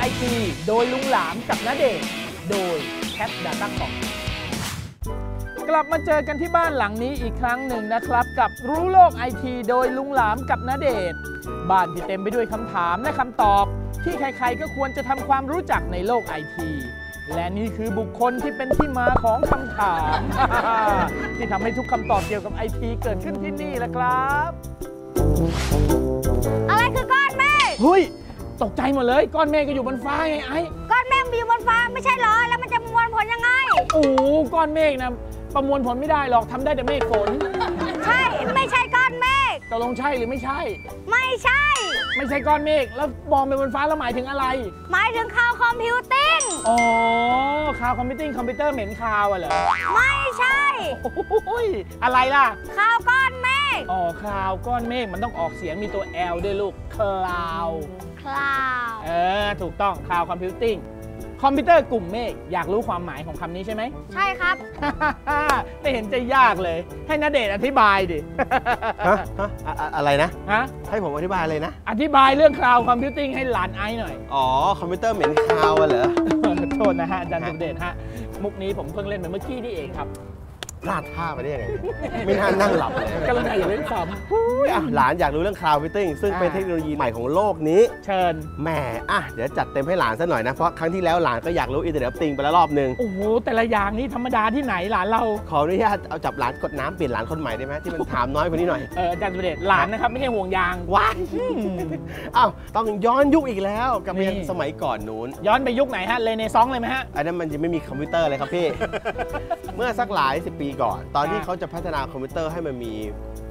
ไอทีโดยลุงหลามกับนาเดชน์โดยแคทดาต้าคอมกลับมาเจอกันที่บ้านหลังนี้อีกครั้งหนึ่งนะครับ กับรู้โลกไอทีโดยลุงหลามกับนาเดชน์บ้านที่เต็มไปด้วยคำถามและคำตอบ ที่ใครๆก็ควรจะทำความรู้จักในโลกไอทีและนี่คือบุคคลที่เป็นที่มาของคำถาม ที่ทำให้ทุกคำตอบเกี่ยวกับไอทีเกิดขึ้นที่นี่แหละครับ อะไรคือก้อนเมฆเฮ้ย ตกใจหมดเลย ก้อนเมฆก็อยู่บนฟ้าไงไอ้ก้อนเมฆมีอยู่บนฟ้าไม่ใช่เหรอ แล้วมันจะมวลผลยังไง โอ้โหก้อนเมฆนะประมวลผลไม่ได้หรอกทำได้แต่เมฆฝน ใช่ไม่ใช่ก้อนเมฆตกลงใช่หรือไม่ใช่ ไม่ใช่ ไม่ใช่ก้อนเมฆแล้วมองไปบนฟ้าแล้วหมายถึงอะไร หมายถึงข่าวคอมพิวติ้งอ๋อคาวคอมพิวติ้งคอมพิวเตอร์เหม็นคาวอะเหรอไม่ใช่โอ้ยอะไรล่ะข่าวก้อนเมฆอ๋อคาวก้อนเมฆมันต้องออกเสียงมีตัว L ด้วยลูกคลาว คลาวเออ ถูกต้องคาวคอมพิวติ้งคอมพิวเตอร์กลุ่มเมฆอยากรู้ความหมายของคำนี้ใช่ไหม ใช่ครับ ไม่เห็นจะยากเลย ให้นเดชน์อธิบายดิ ฮะฮะอะอะอะไรนะ ฮะ ให้ผมอธิบายเลยนะ อธิบายเรื่องคลาวคอมพิวติ้งให้หลานไอซ์หน่อย อ๋อ คอมพิวเตอร์เหม็นคาวอะเหรอ โทษนะฮะอาจารย์สุเดชฮะ มุกนี้ผมเพิ่งเล่นไปเมื่อกี้นี่เองครับ พลาดท่าไปได้ยังไงไม่น่านั่งหลับเลยกำลังอย่าเล่นซ้อุ๊ยอะหลานอยากรู้เรื่องคลาวด์ i ิ t ติ้งซึ่งอ่าเป็นเทคโนโลยีใหม่ของโลกนี้ำเชิญ แหมอะ เดี๋ยวจัดเต็มให้หลานซะหน่อยนะ เพราะครั้งที่แล้วหลานก็อยากรู้อินเทอร์เน็ตติงไปแล้วรอบหนึ่งโอ้โห แต่ละอย่างนี่ธรรมดาที่ไหนหลานเรา ขออนุญาตเอาจับหลานกดน้ำเปลี่ยนหลานคนใหม่ได้ไหมที่มันถามน้อยกว่านี้หน่อย เอออาจารย์สุเดชหลานนะครับ ไม่ใช่ห่วงยาง ว้ายอ้าวต้องย้อนยุคอีกแล้วกลับไปยังนี่ สมัยก่อนนู้น ย้อนไปยุคไหนฮะ เลเนซองเลยไหมฮะ อันนั้นมันยังไม่มีคอมพิวเตอร์เลยครับพี่ เมื่อสักหลายสิบปีก่อน ตอนที่อ่าเขาจะพัฒนาคอมพิวเตอร์ให้มันมี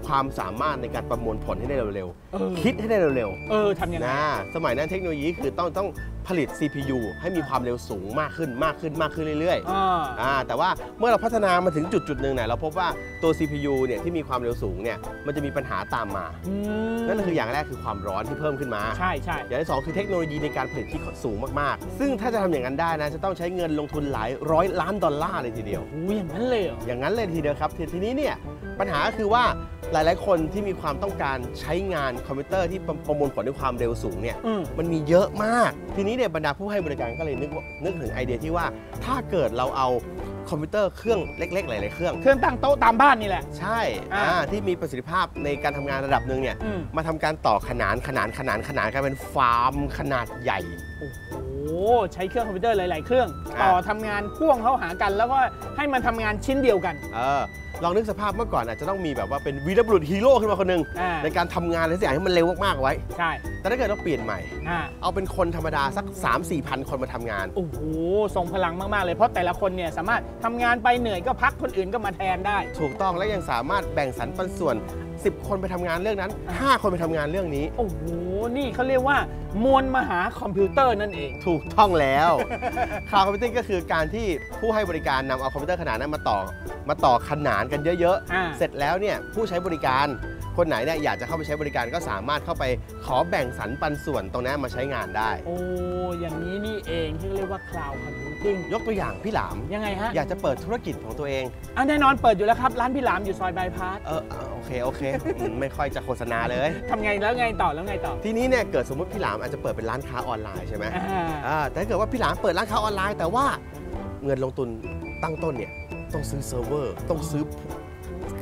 ความสามารถในการประมวลผลให้ได้เร็วเออๆคิดให้ได้เร็วเออทำยังๆไงนะสมัยนั้นเทคโนโลยีคือต้องต้องผลิต CPU ให้มีความเร็วสูงมากขึ้นมากขึ้นมากขึ้นเรื่อยๆอ่าอ่าแต่ว่าเมื่อเราพัฒนามาถึงจุดจุดๆหนึ่งเนี่ยเราพบว่าตัว CPU เนี่ยที่มีความเร็วสูงเนี่ยมันจะมีปัญหาตามมาอืมนั่นก็คืออย่างแรกคือความร้อนที่เพิ่มขึ้นมา ใช่ใช่อย่างที่สองคือเทคโนโลยีในการผลิตที่สูงมากๆ ซึ่งถ้าจะทำอย่างนั้นได้นะจะต้องใช้เงินลงทุนหลายร้อยล้านดอลลาร์เลยทีเดียวโอ้ยอย่างนั้นเลยเหรออย่างนั้นเลยทีเดียวครับทีทีนี้เนี่ยปัญหาก็คือว่าหลายๆ คนที่มีความต้องการใช้งานคอมพิวเตอร์ที่ประประมวลผลด้วยความเร็วสูงเนี่ยอืม มันมีเยอะมาก ทีนี้เนี่ยบรรดาผู้ให้บริการก็เลยนึกว่านึกถึงไอเดียที่ว่าถ้าเกิดเราเอาคอมพิวเตอร์เครื่องเล็ก ๆ หลาย ๆ เครื่อง เครื่องตั้งโต๊ะตามบ้านนี่แหละ ใช่อ่าอ่าที่มีประสิทธิภาพในการทำงานระดับหนึ่งเนี่ยอืม มาทำการต่อขนานขนานขนานขนานกันเป็นฟาร์มขนาดใหญ่ โอ้โห ใช้เครื่องคอมพิวเตอร์หลาย ๆ เครื่องอ่าต่อทำงานพ่วงเข้าหากัน แล้วก็ให้มันทำงานชิ้นเดียวกัน เออลองนึกสภาพเมื่อก่อนอาจจะต้องมีแบบว่าเป็นวีรบุรุษฮีโร่ขึ้นมาคนหนึ่งอ่า ในการทำงานอะไรสักอย่างให้มันเร็วมากๆไว้ ใช่แต่ถ้าเกิดเราเปลี่ยนใหม่ อ่าเอาเป็นคนธรรมดาสัก 3 4พันคนมาทำงาน โอ้โหทรงพลังมาก ๆ เลยเพราะแต่ละคนเนี่ยสามารถทำงานไปเหนื่อยก็พักคนอื่นก็มาแทนได้ ถูกต้องและยังสามารถแบ่งสรรปันส่วน 10 คนไปทำงานเรื่องนั้น 5 คนไปทำงานเรื่องนี้ โอ้โหนี่เขาเรียกว่ามวลมหาคอมพิวเตอร์นั่นเอง ถูกต้องแล้วคลาวด์คอมพิวติ้งก็คือการที่ผู้ให้บริการนำเอาคอมพิวเตอร์ขนาดนั้นมาต่อมาต่อขนานกันเยอะอ่า ๆ เสร็จแล้วเนี่ยผู้ใช้บริการคนไหนเนี่ยอยากจะเข้าไปใช้บริการก็สามารถเข้าไปขอแบ่งสรรปันส่วนตรงนั้นมาใช้งานได้ โอ้อย่างนี้นี่เองที่เรียกว่าคลาวด์คอมพิวติ้งยกตัวอย่างพี่หลาม ยังไงฮะอยากจะเปิดธุรกิจของตัวเอง อะแน่นอนเปิดอยู่แล้วครับ ร้านพี่หลามอยู่ซอยบายพาสเออเออโอเค โอเคอืมไม่ค่อยจะโฆษณาเลย ทำไงแล้วไงต่อแล้วไงต่อ ทีนี้เนี่ยเกิดสมมติพี่หลามอาจจะเปิดเป็นร้านค้าออนไลน์ใช่ไหมอ่าอ่าแต่ถ้าเกิดว่าพี่หลามเปิดร้านค้าออนไลน์ แต่ว่าเงินลงทุนตั้งต้นเนี่ยต้องซื้อเซิร์ฟเวอร์ ต้องซื้อ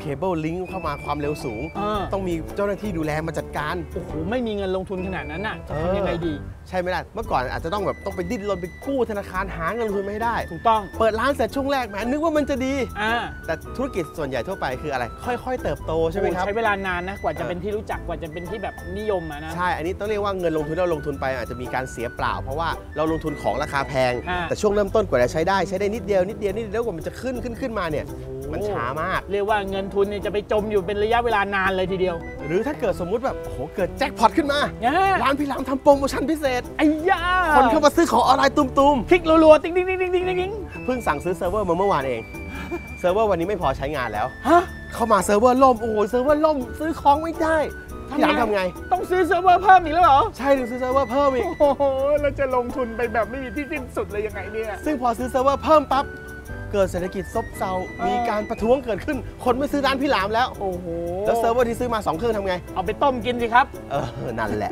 เคเบิลลิงก์เข้ามาความเร็วสูง เออ ต้องมีเจ้าหน้าที่ดูแลมาจัดการ โอ้โหไม่มีเงินลงทุนขนาดนั้นน่ะจะเออทำยังไงดี ใช่ไหมล่ะ เมื่อก่อนอาจจะต้องแบบต้องไปดิ้นรนไปกู้ธนาคารหาเงินลงทุนมาให้ได้ ถูกต้องเปิดร้านเสร็จช่วงแรกแหมนึกว่ามันจะดี อ่าแต่ธุรกิจส่วนใหญ่ทั่วไปคืออะไร ค่อย ๆ เติบโตใช่ไหมครับ โอ้ใช้เวลานานนะกว่าจะเออ เป็นที่รู้จักกว่าจะเป็นที่แบบนิยมอะนะ ใช่ อันนี้ต้องเรียกว่าเงินลงทุนที่เราลงทุนไปอาจจะมีการเสียเปล่า เพราะว่าเราลงทุนของราคาแพง อ่า แต่ช่วงเริ่มต้นกว่าจะใช้ได้ใช้ได้นิดเดียวนิดเดียวนิดเดียวกว่ามันจะขึ้นขึ้นขึ้นมาเนี่ย มันช้ามาก เรียกว่าเงินทุนเนี่ยจะไปจมอยู่เป็นระยะเวลานานเลยทีเดียว หรือถ้าเกิดสมมุติแบบโอ้โหเกิดแจ็คพอตขึ้นมาเนี่ยร้านพี่หลามทำโปรโมชั่นพิเศษไอ้ยาคนเข้ามาซื้อของออนไลน์ตุ้มคลิกรัวๆติ๊งติ๊งติ๊งติ๊งติ๊งติ๊งๆเพิ่งสั่งซื้อเซิร์ฟเวอร์มาเมื่อวานเองเซิร์ฟเวอร์วันนี้ไม่พอใช้งานแล้วฮะเข้ามาเซิร์ฟเวอร์ล่มโอ้โหเซิร์ฟเวอร์ล่มซื้อของไม่ได้พี่หลามทำไง ต้องซื้อเซิร์ฟเวอร์เพิ่มอีกแล้วเหรอ ใช่ถึงซื้อเซิร์ฟเวอร์เพิ่มอีก โอ้โหเราจะลงทุนไปแบบไม่มีที่สิ้นสุดเลยยังไงเนี่ย ซึ่งพอซื้อเซิร์ฟเวอร์เพิ่มปั๊บ เกิดเศรษฐกิจซบเซาเออมีการประท้วงเกิดขึ้น คนไม่ซื้อร้านพี่หลามแล้ว โอ้โห แล้วเซิร์ฟเวอร์ที่ซื้อมา 2 เครื่องทำไง เอาไปต้มกินสิครับ เออ นั่นแหละ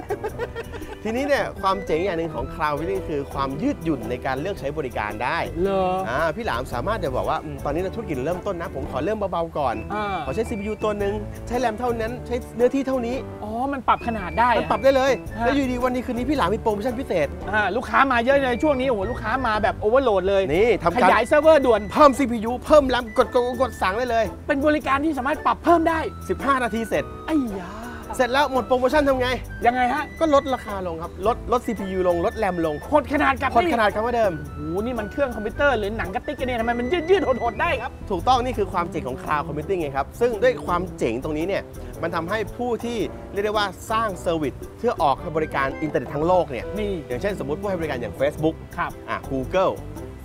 ทีนี้เนี่ยความเจ๋งอย่างหนึ่งของ Cloud Computing คือความยืดหยุ่นในการเลือกใช้บริการได้เหรออ่าพี่หลามสามารถจะบอกว่าอืมตอนนี้เราธุรกิจเริ่มต้นนะ ผมขอเริ่มเบาๆก่อน อ่าขอใช้ CPU ตัวหนึ่งใช้แรมเท่านั้นใช้เนื้อที่เท่านี้อ๋อ มันปรับขนาดได้มันอะปรับได้เลยฮะแล้วอยู่ดีวันนี้คืนนี้พี่หลามมีโปรโมชั่นพิเศษอ่าลูกค้ามาเยอะเลยช่วงนี้โอ้โหลูกค้ามาแบบโอเวอร์โหลดเลย นี่ทำขการยายเซิร์ฟเวอร์ด่วน เพิ่ม CPU เพิ่มแรมกดกดกดกดสั่งได้เลย เป็นบริการที่สามารถปรับเพิ่มได้15 นาทีเสร็จ ไอ้ยา เสร็จแล้วหมดโปรโมชั่นทำไง ยังไงฮะ ก็ลดราคาลงครับ ลดลด CPU ลง ลดแรมลงหดขนาดกับคนขนาดคำว่าเดิม โอ้โหนี่มันเครื่องคอมพิวเตอร์หรือหนังกระติกกันเนี่ยทำไมมันยืดยืดๆหดๆได้ครับ ถูกต้องนี่คือความเจ๋งของ Cloud Computing ไงครับ ซึ่งด้วยความเจ๋งตรงนี้เนี่ย มันทำให้ผู้ที่เรียกได้ว่าสร้างเซอร์วิสเพื่อออกให้บริการอินเทอร์เน็ตทั้งโลกเนี่ย นี่ อย่างเช่นสมมติผู้ให้บริการอย่าง Facebook ครับ อะ Google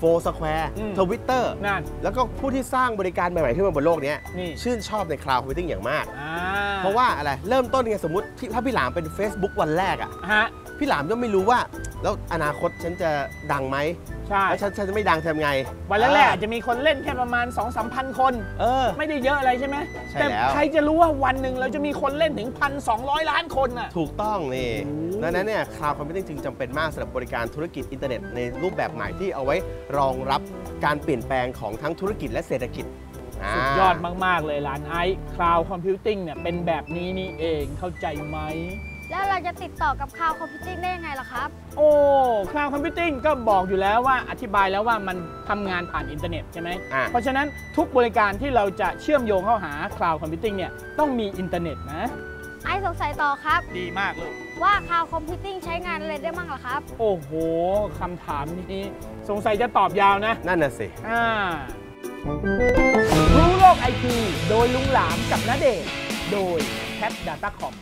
Foursquare อืม Twitter นั่นแล้วก็ผู้ที่สร้างบริการใหม่ๆขึ้นมาบนโลกเนี้ยนี่ ชื่นชอบใน Cloud Computing อย่างมาก อ่า เพราะว่าอะไรเริ่มต้นไงสมมติที่ถ้าพี่หลามเป็น Facebook วันแรกอะฮะพี่หลามก็ไม่รู้ว่า แล้วอนาคตฉันจะดังไหมใช่แล้วฉันฉันจะไม่ดังทำไง วันแรกๆอาจจะมีคนเล่นแค่ประมาณ 2 3 0 0 0 คน เออ ไม่ได้เยอะอะไรใช่ไหมใช่แต่แล้วใครจะรู้ว่าวันหนึ่งเราจะมีคนเล่นถึง 1,200 ล้านคนน่ะ ถูกต้องนี่โอ้ดังนั้นเนี่ย Cloud Computing จึงจำเป็นมากสำหรับบริการธุรกิจอินเทอร์เน็ตในรูปแบบใหม่ที่เอาไว้รองรับการเปลี่ยนแปลงของทั้งธุรกิจและเศรษฐกิจา สุดยอดมาก ๆ เลยร้านไอซ์คลาวด์คอมพิวติ้งเนี่ยเป็นแบบนี้นี่เองเข้าใจไหม แล้วเราจะติดต่อกับคาวคอมพิวติ้งได้ยังไงล่ะครับ โอ้คลาวด์คอมพิวติ้งก็บอกอยู่แล้วว่าอธิบายแล้วว่ามันทำงานผ่านอินเทอร์เน็ตใช่ไหม อะ เพราะฉะนั้นทุกบริการที่เราจะเชื่อมโยงเข้าหาคลาวด์คอมพิวติ้งเนี่ยต้องมีอินเทอร์เน็ตนะ ไอสงสัยต่อครับ ดีมากเลยว่าคาวคอมพิวติ้งใช้งานอะไรได้บ้างล่ะครับ โอ้โหคำถามนี้ สงสัยจะตอบยาวนะ นั่นน่ะสิ อ่ารู้ โลกไอทีโดยลุงหลามกับนาเดชโดยแคปดาต้าคอม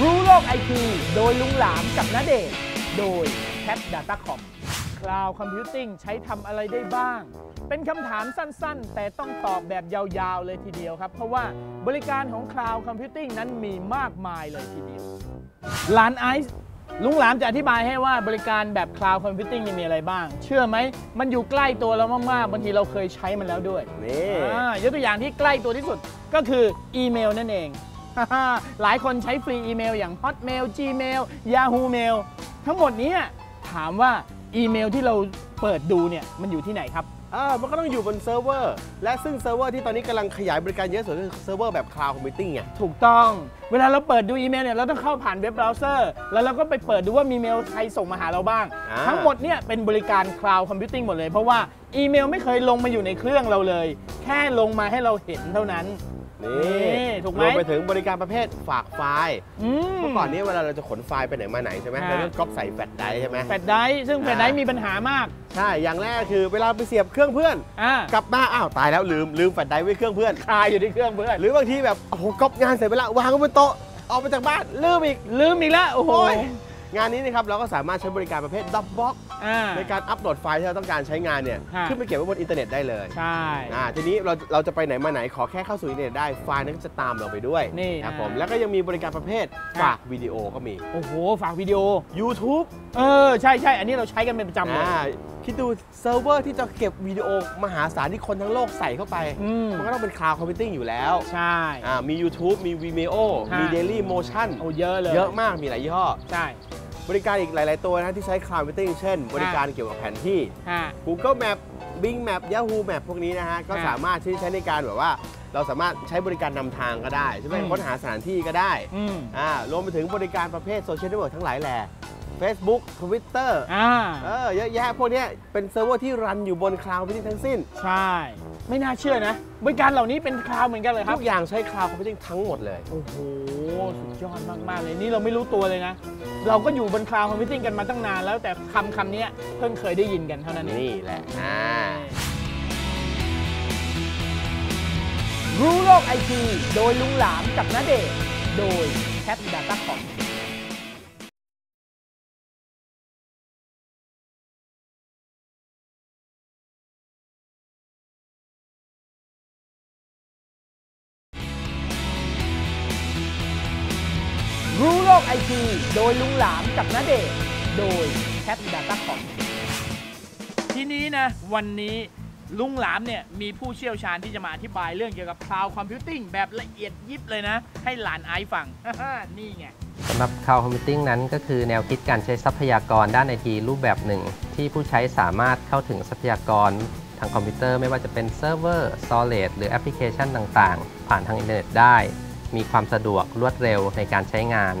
รู้โลกไอทีโดยลุงหลามกับนาเดชโดยแคปดาต้าคอม Cloud Computing ใช้ทำอะไรได้บ้าง เป็นคำถามสั้นๆ แต่ต้องตอบแบบยาวๆเลยทีเดียวครับ เพราะว่าบริการของ Cloud Computing นั้นมีมากมายเลยทีเดียวร้านไอซ์ลุงหลามจะอธิบายให้ว่าบริการแบบ Cloud Computing นี่มีอะไรบ้าง เชื่อไหม มันอยู่ใกล้ตัวเรามากๆบางทีเราเคยใช้มันแล้วด้วยนี่อ่ายกตัวอย่างที่ใกล้ตัวที่สุดก็คืออีเมลนั่นเอง หลายคนใช้ฟรีอีเมลอย่าง Hotmail Gmail Yahoo Mail ทั้งหมดเนี้ถามว่า อีเมลที่เราเปิดดูเนี่ยมันอยู่ที่ไหนครับอ่ามันก็ต้องอยู่บนเซิร์ฟเวอร์ และซึ่งเซิร์ฟเวอร์ที่ตอนนี้กำลังขยายบริการเยอะสุดก็คือเซิร์ฟเวอร์แบบ Cloud Computing ไงถูกต้อง เวลาเราเปิดดูอีเมลเนี่ยเราต้องเข้าผ่านเว็บเบราว์เซอร์ แล้วเราก็ไปเปิดดูว่ามีเมลใครส่งมาหาเราบ้าง อ่า ทั้งหมดเนี่ยเป็นบริการ Cloud Computing หมดเลย เพราะว่าอีเมลไม่เคยลงมาอยู่ในเครื่องเราเลย แค่ลงมาให้เราเห็นเท่านั้น นี่นี่ถูกไหมรวมไปถึงบริการประเภทฝากไฟล์อืมเมื่อก่อนนี้เวลาเราจะขนไฟล์ไปไหนมาไหนใช่ไหมฮะเราต้องก๊อปใส่แฟลชไดรฟ์ใช่ไหมแฟลชไดรฟ์ซึ่งแฟลชไดรฟ์อ่ามีมีปัญหามาก ใช่ อย่างแรกคือเวลาไปเสียบเครื่องเพื่อนอ่ากลับมาอ้าวตายแล้วลืมลืมแฟลชไดรฟ์ไว้เครื่องเพื่อนคาอยู่ที่เครื่องเพื่อน หรือบางทีแบบโอ้โหก๊อปงานเสร็จไปแล้ววางไว้บนโต๊ะออกมาจากบ้านลืมอีกลืมอีกแล้วโอ้โหโอ้ยงานนี้นะครับเราก็สามารถใช้บริการประเภท Dropbox อ่า ในการอัปโหลดไฟล์ที่เราต้องการใช้งานเนี่ยฮะขึ้นไปเก็บไว้บนอินเทอร์เน็ตได้เลยใช่อ่าทีนี้เราเราจะไปไหนมาไหนขอแค่เข้าสู่อินเทอร์เน็ตได้ไฟล์นั้นก็จะตามเราไปด้วยนี่ครับอ่าผมแล้วก็ยังมีบริการประเภทฮะฝากวิดีโอก็มี โอ้โห ฝากวิดีโอ YouTube เออ ใช่ใช่อันนี้เราใช้กันเป็นประจำเลยอ่าคิดดูเซิร์ฟเวอร์ที่จะเก็บวิดีโอมหาศาลที่คนทั้งโลกใส่เข้าไปอืมมันก็ต้องเป็น Cloud Computing อยู่แล้ว ใช่อ่ามี YouTube มี Vimeo ฮะมี Daily Motion โอ้เยอะเลยเยอะมากมีหลายยี่ห้อใช่ บริการอีกหลาย ๆ ตัวนะที่ใช้ Cloud Computing เช่น บริการเกี่ยวกับแผนที่ฮะ Google Map Bing Map Yahoo Map พวกนี้นะฮะ ก็ฮะสามารถที่จะใช้ในการแบบว่า เราสามารถใช้บริการนำทางก็ได้ใช่ไหมอืม ค้นหาสถานที่ก็ได้อืมอ่ารวมไปถึงบริการประเภทโซเชียลเน็ตเวิร์กทั้งหลายแหล่ Facebook Twitter อ่า เออเยอะแยะพวกเนี้ยเป็นเซิร์ฟเวอร์ที่รันอยู่บน Cloud Computing ทั้งสิ้น ใช่ ไม่น่าเชื่อนะบริการเหล่านี้เป็นคลาวด์เหมือนกันเลยครัทุบกอย่างใช้ Cloud Computing ทั้งหมดเลย โอ้โหสุดยอดมากๆเลยนี่เราไม่รู้ตัวเลยนะ เราก็อยู่บนคลาวด์คอมพิวติ้งกันมาตั้งนานแล้วแต่คำคำนี้เพิ่งเคยได้ยินกันเท่านั้นเองนี่แหละอ่ารู้โลกไอทีโดยลุงหลามกับนาเดชน์โดย Cat Data Com รู้โล กไอทีโดยลุงหลามกับนาเดชน์โดย Cat Data Com ทีนี้นะวันนี้ลุงหลามเนี่ยมีผู้เชี่ยวชาญที่จะมาอธิบายเรื่องเกี่ยวกับ Cloud Computing แบบละเอียดยิบเลยนะ ให้หลานไอซ์ฟัง นี่ไงสำหรับ Cloud Computing นั้นก็คือแนวคิดการใช้ทรัพยากรด้านไอทีรูปแบบหนึ่ง ที่ผู้ใช้สามารถเข้าถึงทรัพยากรทางคอมพิวเตอร์ไม่ว่าจะเป็นเซิร์ฟเวอร์ storage หรือแอปพลิเคชันต่างๆ ผ่านทางอินเทอร์เน็ตได้ มีความสะดวกรวดเร็วในการใช้งาน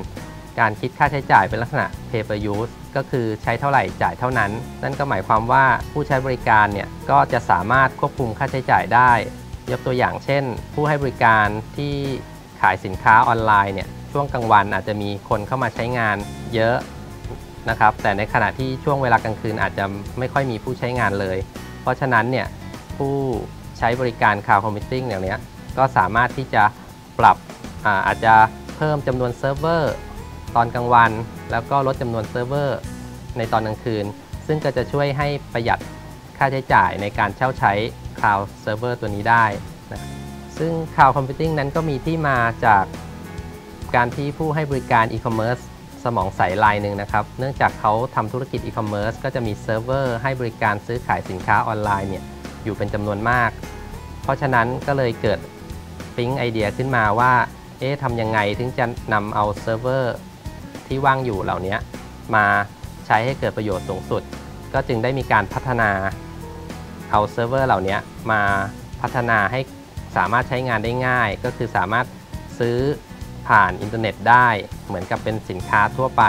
การคิดค่าใช้จ่ายเป็นลักษณะ pay per use ก็คือใช้เท่าไหร่จ่ายเท่านั้น นั่นก็หมายความว่าผู้ใช้บริการเนี่ยก็จะสามารถควบคุมค่าใช้จ่ายได้ ยกตัวอย่างเช่น ผู้ให้บริการที่ขายสินค้าออนไลน์เนี่ยช่วงกลางวันอาจจะมีคนเข้ามาใช้งานเยอะนะครับ แต่ในขณะที่ช่วงเวลากลางคืนอาจจะไม่ค่อยมีผู้ใช้งานเลย เพราะฉะนั้นเนี่ยผู้ใช้บริการ Cloud Computing อย่างเนี้ยก็สามารถที่จะปรับอาอาจจะเพิ่มจำนวนเซิร์ฟเวอร์ ตอนกลางวัน แล้วก็ลดจำนวนเซิร์ฟเวอร์ในตอนกลางคืน ซึ่งก็จะช่วยให้ประหยัดค่าใช้จ่ายในการเช่าใช้ Cloud Server ตัวนี้ได้นะซึ่ง Cloud Computing นั้นก็มีที่มาจากการที่ผู้ให้บริการ e-commerce สมองใสรายหนึ่งนะครับ เนื่องจากเขาทำธุรกิจ e-commerce ก็จะมีเซิร์ฟเวอร์ให้บริการซื้อขายสินค้าออนไลน์เนี่ยอยู่เป็นจำนวนมาก เพราะฉะนั้นก็เลยเกิดปิ๊งไอเดียขึ้นมาว่า เอ๊ะทำยังไงถึงจะนำเอาเซิร์ฟเวอร์ ที่ว่างอยู่เหล่านี้มาใช้ให้เกิดประโยชน์สูงสุด ก็จึงได้มีการพัฒนาเอาเซิร์ฟเวอร์เหล่านี้มาพัฒนาให้สามารถใช้งานได้ง่าย ก็คือสามารถซื้อผ่านอินเทอร์เน็ตได้เหมือนกับเป็นสินค้าทั่วไป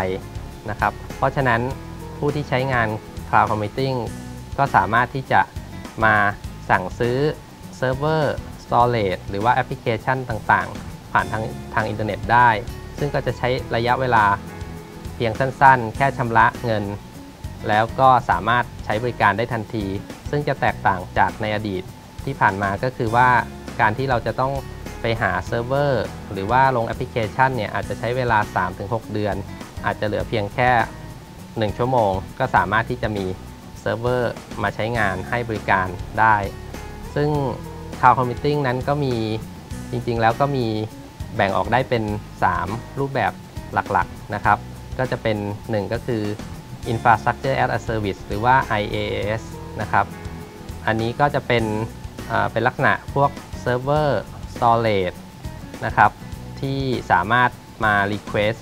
นะครับ เพราะฉะนั้นผู้ที่ใช้งาน Cloud Computing ก็สามารถที่จะมาสั่งซื้อเซิร์ฟเวอร์ storage หรือว่าแอปพลิเคชันต่างๆ ผ่านทางทางอินเทอร์เน็ตได้ ซึ่งก็จะใช้ระยะเวลาเพียงสั้นๆ แค่ชำระเงิน แล้วก็สามารถใช้บริการได้ทันที ซึ่งจะแตกต่างจากในอดีตที่ผ่านมาก็คือว่าการที่เราจะต้องไปหาเซิร์ฟเวอร์หรือว่าลงแอปพลิเคชันเนี่ยอาจจะใช้เวลา 3-6 เดือน อาจจะเหลือเพียงแค่ 1 ชั่วโมง ก็สามารถที่จะมีเซิร์ฟเวอร์มาใช้งานให้บริการได้ ซึ่ง Cloud Computing นั้นก็มีจริงๆแล้วก็มี แบ่งออกได้เป็น 3 รูปแบบหลักๆนะครับ ก็จะเป็น 1 ก็คือ Infrastructure as a Service หรือว่า IaaS นะครับ อันนี้ก็จะเป็นเป็นลักษณะพวก Server Storage นะครับ ที่สามารถมา Request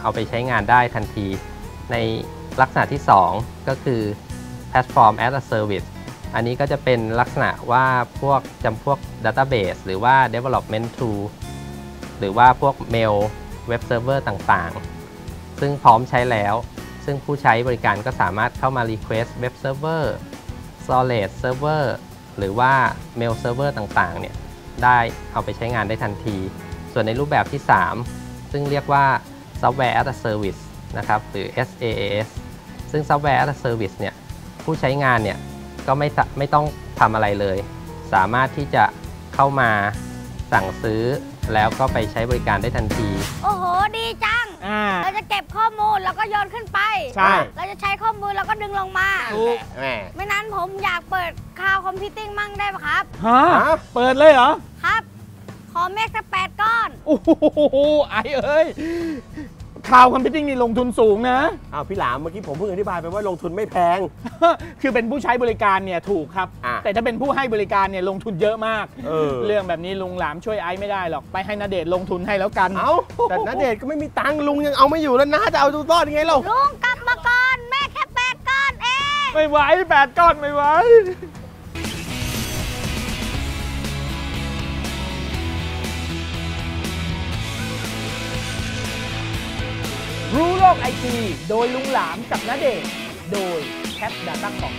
เอาไปใช้งานได้ทันที ในลักษณะที่ 2 ก็คือ Platform as a Service อันนี้ก็จะเป็นลักษณะว่าพวกจำพวก Database หรือว่า Development Tool หรือว่าพวก Mail Web Server ต่างๆ ซึ่งพร้อมใช้แล้ว ซึ่งผู้ใช้บริการก็สามารถเข้ามา Request Web Server Storage Server หรือว่า Mail Server ต่างๆเนี่ยได้เอาไปใช้งานได้ทันที ส่วนในรูปแบบที่ 3 ซึ่งเรียกว่า Software as a Service นะครับหรือ SaaS ซึ่ง Software as a Service เนี่ยผู้ใช้งานเนี่ยก็ไม่ไม่ต้องทำอะไรเลย สามารถที่จะเข้ามาสั่งซื้อ แล้วก็ไปใช้บริการได้ทันที โอ้โห ดีจัง อ่า เราจะเก็บข้อมูลแล้วก็โยนขึ้นไป ใช่ เราจะใช้ข้อมูลแล้วก็ดึงลงมา ถูกแหมไม่นั้นผมอยากเปิดคาวคอมพิวติ้งมั่งได้ไหมครับฮะฮะเปิดเลยเหรอ ครับ ขอเมฆสักแปดก้อน โอ้โหไอเอ้ย ข่าวคอมพิวติ้งนี่ลงทุนสูงนะ อ้าวพี่หลามเมื่อกี้ผมเพิ่งอธิบายไปว่าลงทุนไม่แพง คือเป็นผู้ใช้บริการเนี่ยถูกครับ อะแต่ถ้าเป็นผู้ให้บริการเนี่ยลงทุนเยอะมาก เออ เรื่องแบบนี้ลุงหลามช่วยไอซ์ไม่ได้หรอก ไปให้นาเดชน์ลงทุนให้แล้วกัน เอาแต่ณเดชน์ก็ไม่มีตังค์ลุงยังเอาไม่อยู่แล้วนะจะเอาตัวรอดยังไงเราลุงกลับมาก่อน แม่แค่แปดก้อนเอง ไม่ไหวแปดก้อนไม่ไหว รู้โลกไอที โดยลุงหลามกับนาเดชโดยแคปดาต้าของ